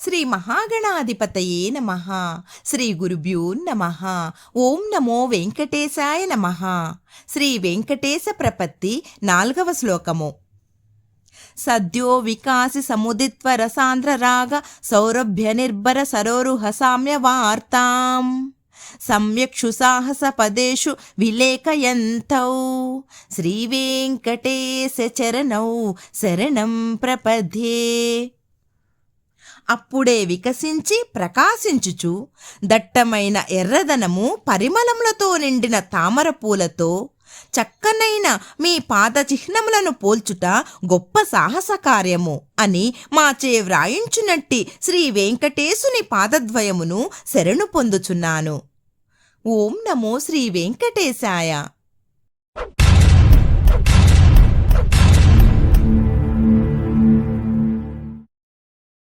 శ్రీ మహాగణాధిపతయే నమ. శ్రీ గురుభ్యో నమ. ఓం నమో వెంకటేశాయ నమ. శ్రీ వెంకటేశ ప్రపత్తి నాల్గవ శ్లోకము. సద్యో వికాసి సముదిత్వ రసాంధ్ర రాగ సౌరభ్య నిర్భర సరోరుహ సామ్య వార్తాం. సమ్యక్షు సాహస పదేషు విలేకయంతౌ శ్రీ వెంకటేశ చరణౌ శరణం ప్రపథే అప్పుడే వికసించి ప్రకాశించుచు. దట్టమైన ఎర్రదనము పరిమళములతో నిండిన తామర పూలతో చక్కనైన మీ పాద చిహ్నములను పోల్చుట గొప్ప సాహస కార్యము అని మాచే వ్రాయించునట్టి శ్రీ వెంకటేశుని పాదద్వయమును శరణు పొందుచున్నాను. ఓం నమో శ్రీ వెంకటేశాయ.